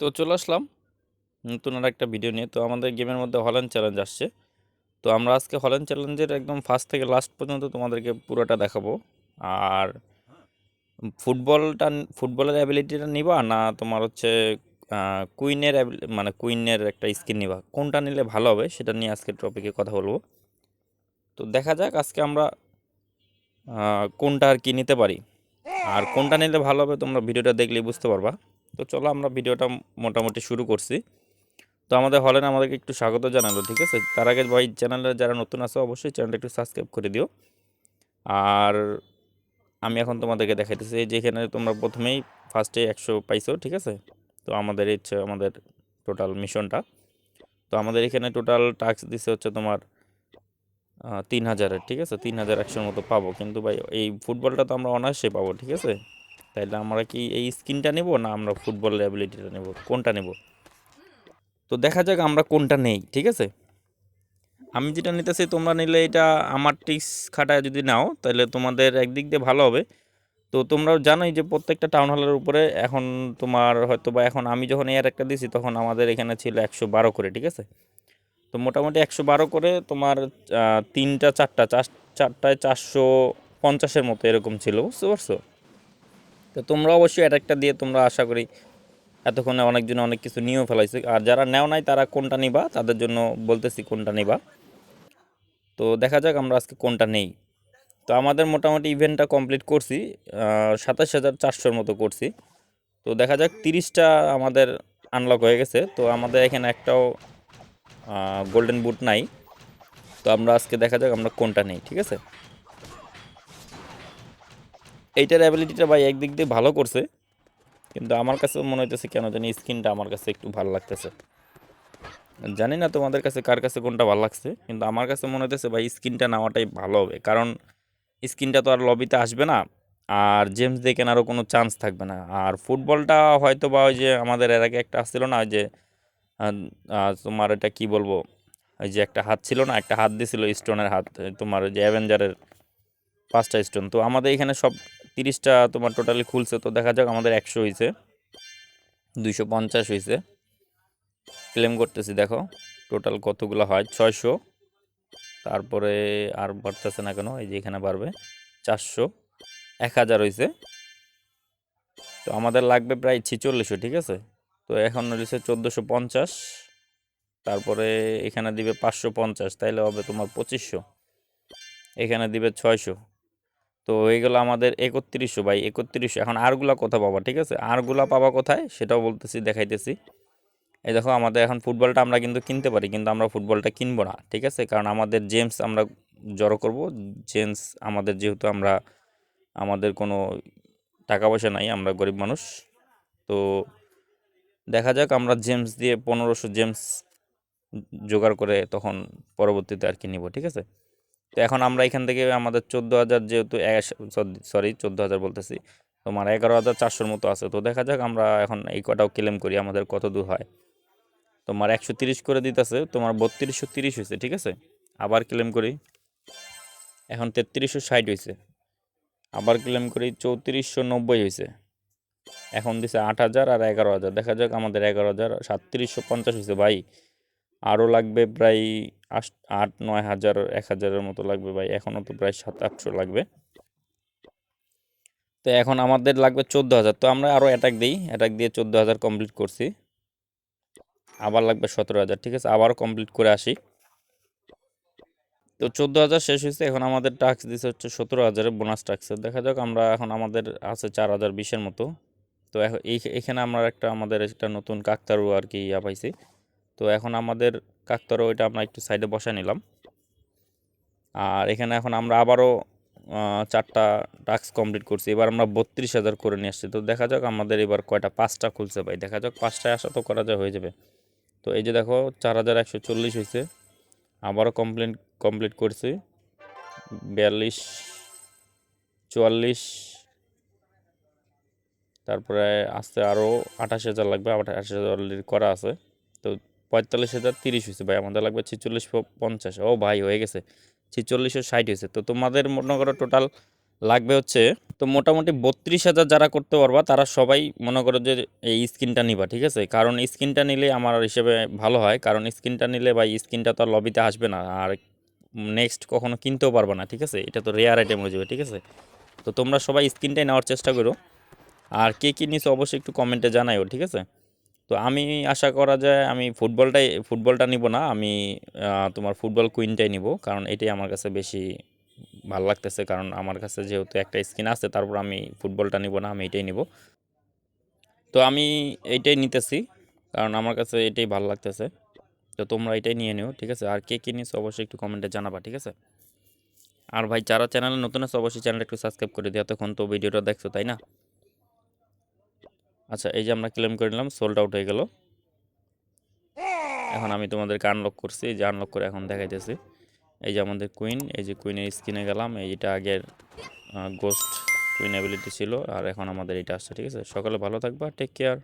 তো চলে আসলাম নতুন আর একটা ভিডিও নিয়ে। তো আমাদের গেমের মধ্যে হল্যান্ড চ্যালেঞ্জ আসছে। তো আমরা আজকে হল্যান্ড চ্যালেঞ্জের একদম ফার্স্ট থেকে লাস্ট পর্যন্ত তোমাদেরকে পুরোটা দেখাবো। আর ফুটবলটা ফুটবলের অ্যাবিলিটিটা নিবা না তোমার হচ্ছে কুইনের মানে কুইনের একটা স্কিন নিবা। কোনটা নিলে ভালো হবে সেটা নিয়ে আজকে টপিকে কথা বলব। তো দেখা যাক আজকে আমরা কোনটা আর কি নিতে পারি। আর কোনটা নিলে ভালো হবে তোমরা ভিডিওটা দেখলেই বুঝতে পারবা। তো চলো আমরা ভিডিওটা মোটামুটি শুরু করছি। তো আমাদের হলে আমাদেরকে একটু স্বাগত জানালো, ঠিক আছে? তার আগে ভাই, চ্যানেলে যারা নতুন আছে অবশ্যই চ্যানেলটা একটু সাবস্ক্রাইব করে দিও। আর আমি এখন তোমাদেরকে দেখাইতেছি যেখানে তোমরা প্রথমেই ফার্স্টে একশো পাইছো, ঠিক আছে? তো আমাদের হচ্ছে আমাদের টোটাল মিশনটা। তো আমাদের এখানে টোটাল টাস্ক দিছে হচ্ছে তোমার তিন হাজারের, ঠিক আছে? তিন হাজার একশোর মতো পাবো। কিন্তু ভাই, এই ফুটবলটা তো আমরা অনায়াসে পাবো, ঠিক আছে? তাইলে আমরা কি এই স্কিনটা নেব না আমরা ফুটবলের অ্যাবিলিটিটা নেব? কোনটা নেব? তো দেখা যাক আমরা কোনটা নেই, ঠিক আছে? আমি যেটা নিতেছি, তোমরা নিলে এটা আমার টিক্স খাটায় যদি নাও তাহলে তোমাদের একদিক দিয়ে ভালো হবে। তো তোমরাও জানোই যে প্রত্যেকটা টাউন হলের উপরে এখন তোমার হয়তো বা এখন আমি যখন এয়ার একটা দিছি, তখন আমাদের এখানে ছিল একশো বারো করে, ঠিক আছে? তো মোটামুটি একশো বারো করে তোমার তিনটা, চারটা, চার, চারটায় চারশো পঞ্চাশের মতো এরকম ছিল, বুঝতে পারছ? তো তোমরা অবশ্যই একটা দিয়ে তোমরা আশা করি এতক্ষণে অনেকজন অনেক কিছু নিয়েও ফেলাইছে। আর যারা নেও নাই, তারা কোনটা নিবা? তাদের জন্য বলতেছি কোনটা নিবা। তো দেখা যাক আমরা আজকে কোনটা নেই। তো আমাদের মোটামুটি ইভেন্টটা কমপ্লিট করছি সাতাশ হাজার চারশোর মতো করছি। তো দেখা যাক তিরিশটা আমাদের আনলক হয়ে গেছে। তো আমাদের এখানে একটাও গোল্ডেন বুট নাই। তো আমরা আজকে দেখা যাক আমরা কোনটা নেই, ঠিক আছে? এইটার অ্যাবিলিটিটা ভাই একদিক দিয়ে ভালো করছে, কিন্তু আমার কাছে মনে হইতেছে কেন জানি স্কিনটা আমার কাছে একটু ভালো লাগতেছে। জানি না তোমাদের কাছে কার কাছে কোনটা ভালো লাগছে, কিন্তু আমার কাছে মনে হইতেছে ভাই স্কিনটা নেওয়াটাই ভালো হবে, কারণ স্কিনটা তো আর লবিতে আসবে না, আর জেমস দিয়ে কেনারও কোনো চান্স থাকবে না। আর ফুটবলটা হয়তো বা ওই যে আমাদের এর আগে একটা আসছিল না, ওই যে তোমার এটা কি বলব, ওই যে একটা হাত ছিল না, একটা হাত দিছিল স্টোনের হাত, তোমার ওই যে অ্যাভেঞ্জারের পাঁচটা স্টোন তো আমাদের এখানে সব তিরিশটা তোমার টোটালি খুলছে, তো দেখা যাক আমাদের একশো হয়েছে। দুইশো পঞ্চাশ হয়েছে। ক্লেম করতেছি, দেখো টোটাল কতগুলো হয়? ছয়শো। তারপরে আর বাড়তেছে না কেন? এই যে এখানে বাড়বে, চারশো। এক হাজার হয়েছে। তো আমাদের লাগবে প্রায় ছিচল্লিশশো, ঠিক আছে? তো এখন রয়েছে চোদ্দোশো পঞ্চাশ। তারপরে এখানে দিবে পাঁচশো পঞ্চাশ, তাইলে হবে তোমার পঁচিশশো। এখানে দিবে ছয়শো। তো হয়ে গেলো আমাদের একত্রিশশো বাই একত্রিশশো। এখন আরগুলা কোথা পাবা, ঠিক আছে? আরগুলা পাবা কোথায়? সেটাও বলতেছি, দেখাইতেছি। এই দেখো, আমাদের এখন ফুটবলটা আমরা কিন্তু কিনতে পারি, কিন্তু আমরা ফুটবলটা কিনবো না, ঠিক আছে? কারণ আমাদের জেমস আমরা জড়ো করব। জেমস আমাদের যেহেতু আমরা, আমাদের কোনো টাকা পয়সা নাই, আমরা গরিব মানুষ। তো দেখা যাক, আমরা জেমস দিয়ে পনেরোশো জেমস জোগাড় করে তখন পরবর্তীতে আর কি নিব, ঠিক আছে? তো এখন আমরা এখান থেকে আমাদের চোদ্দ হাজার যেহেতু সরি চোদ্দ হাজার বলতেছি, তোমার এগারো হাজার চারশোর মতো আছে। তো দেখা যাক আমরা এখন এই কটাও ক্লেম করি, আমাদের কত দূর হয়। তোমার একশো তিরিশ করে দিতেছে, তোমার বত্রিশশো তিরিশ হয়েছে, ঠিক আছে? আবার ক্লেম করি। এখন তেত্রিশশো ষাট হয়েছে। আবার ক্লেম করি, চৌত্রিশশো নব্বই হয়েছে। এখন দিছে আট হাজার আর এগারো হাজার। দেখা যাক আমাদের এগারো হাজার সাতত্রিশশো পঞ্চাশ হয়েছে, ভাই। আরও লাগবে প্রায় আট নয় হাজার, এক হাজারের মতো লাগবে ভাই। এখনও তো প্রায় সাত, আটশো লাগবে। তো এখন আমাদের লাগবে চোদ্দ হাজার। তো আমরা আরও অ্যাটাক দিই। অ্যাটাক দিয়ে চোদ্দ হাজার কমপ্লিট করছি। আবার লাগবে সতেরো হাজার, ঠিক আছে? আবার কমপ্লিট করে আসি। তো চোদ্দ হাজার শেষ হয়েছে। এখন আমাদের টাক্স দিছে হচ্ছে সতেরো হাজারের বোনাস টাক্সে দেখা যাক আমরা এখন আমাদের আছে চার হাজার বিশের মতো। তো এখন এখানে আমরা একটা আমাদের একটা নতুন কাকতারু আর কি ইয়া পাইছি। তো এখন আমাদের কাকতারু ওইটা আমরা একটু সাইডে বসা নিলাম। আর এখানে এখন আমরা আবারও চারটা টাস্ক কমপ্লিট করছি। এবার আমরা বত্রিশ হাজার করে নিয়ে আসছি। তো দেখা যাক আমাদের এবার কয়টা, পাঁচটা খুলছে ভাই। দেখা যাক পাঁচটায় আসা তো করা যায়, হয়ে যাবে। তো এই যে দেখো, চার হাজার একশো চল্লিশ হয়েছে। আবারও কমপ্লেন কমপ্লিট করছি। বিয়াল্লিশ, চুয়াল্লিশ, তারপরে আসতে আরও আঠাশ হাজার লাগবে। আঠাশ হাজার অলরেডি করা আছে। তো পঁয়তাল্লিশ হাজার তিরিশ হয়েছে ভাই, আমাদের লাগবে ছিচল্লিশ পঞ্চাশ। ও ভাই, হয়ে গেছে। ছিচল্লিশশো ষাট হয়েছে। তো তোমাদের মনে করো টোটাল লাগবে হচ্ছে, তো মোটামুটি বত্রিশ হাজার যারা করতে পারবা, তারা সবাই মনে করো যে এই স্কিনটা নিবা, ঠিক আছে? কারণ স্কিনটা নিলে আমার হিসেবে ভালো হয়। কারণ স্কিনটা নিলে ভাই, স্কিনটা তো আর লবিতে আসবে না। আর নেক্সট কখনো কিনতেও পারবে না, ঠিক আছে? এটা তো রেয়ার আইটেম হয়ে যাবে, ঠিক আছে? তো তোমরা সবাই স্কিনটাই নেওয়ার চেষ্টা করো। আর কে কী নিছো অবশ্যই একটু কমেন্টে জানাইও, ঠিক আছে? তো আমি আশা করা যায় আমি ফুটবলটাই, ফুটবলটা নিব না, আমি তোমার ফুটবল কুইনটাই নিব, কারণ এটাই আমার কাছে বেশি ভালো লাগতেছে, কারণ আমার কাছে যেহেতু একটা স্কিন আছে, তারপর আমি ফুটবলটা নিব না, আমি এটাই নিব। তো আমি এইটাই নিতেছি, কারণ আমার কাছে এটাই ভালো লাগতেছে। তো তোমরা এটাই নিয়ে নিও, ঠিক আছে? আর কে কী নিছো অবশ্যই একটু কমেন্টে জানাবা, ঠিক আছে? আর ভাই, যারা চ্যানেলে নতুন আছে, অবশ্যই চ্যানেলটা একটু সাবস্ক্রাইব করে দিও তখন তো ভিডিওটা দেখছ, তাই না? আচ্ছা এই যে আমরা ক্লেম করে নিলাম সোল্ড আউট হয়ে গেল। এখন আমি তোমাদেরকে আনলক করছি, এই যে আনলক করে এখন দেখাইতেছি। এই যে আমাদের কুইন এই যে কুইনের স্ক্রিনে গেলাম এইটা আগের গোস্ট কুইন অ্যাবিলিটি ছিল, আর এখন আমাদের এটা আসছে ঠিক আছে? সকালে ভালো থাকবা টেক কেয়ার